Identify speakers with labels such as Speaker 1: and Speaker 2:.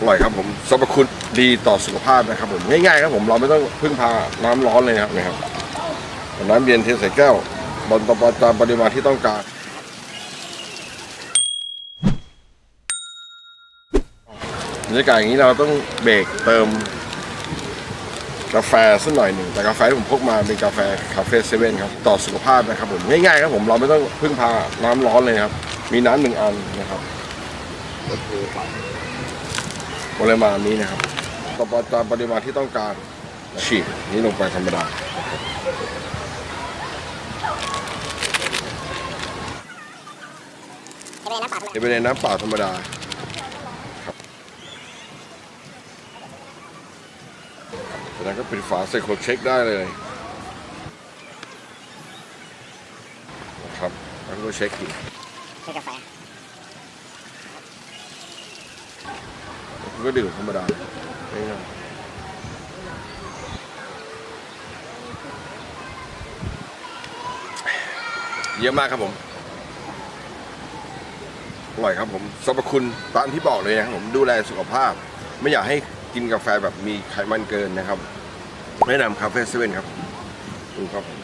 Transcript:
Speaker 1: อร่อยครับผมสรรพคุณดีต่อสุขภาพนะครับผมง่ายๆครับผมเราไม่ต้องพึ่งพาน้ำร้อนเลยนะครับนะครับน้ำเย็นเทใส่แก้วบนตามปริมาณที่ต้องการบรรยากาศอย่างนี้เราต้องเบรกเติมกาแฟสักหน่อยหนึ่งแต่กาแฟที่ผมพกมาเป็นกาแฟคาเฟ่เซเว่นครับต่อสุขภาพนะครับผมง่ายๆครับผมเราไม่ต้องพึ่งพาน้ำร้อนเลยครับ มีน้ำหนึ่งอันนะครับ ปริมาณนี้นะครับต่อไปตามปริมาณที่ต้องการฉีดนี้ลงไปธรรมดา
Speaker 2: จะเป็นน้ำเปล่าธรรมดา
Speaker 1: เป็นในน้ำเปล่าธรรมดาจากนั้นก็ปิดฝาใส่ขวดเช็คได้เลยนะครับแล้วก็เช็คอีก
Speaker 2: คือกาแฟ
Speaker 1: ก็ดื่มธรรมดาไม่ง่ายเยอะมากครับผมอร่อยครับผมสรรพคุณตามที่บอกเลยนะครับผมดูแลสุขภาพ ไม่อยากให้กินกาแฟแบบมีไขมันเกินนะครับแนะนำคาเฟ่เซเว่นครับขอบคุณครับผม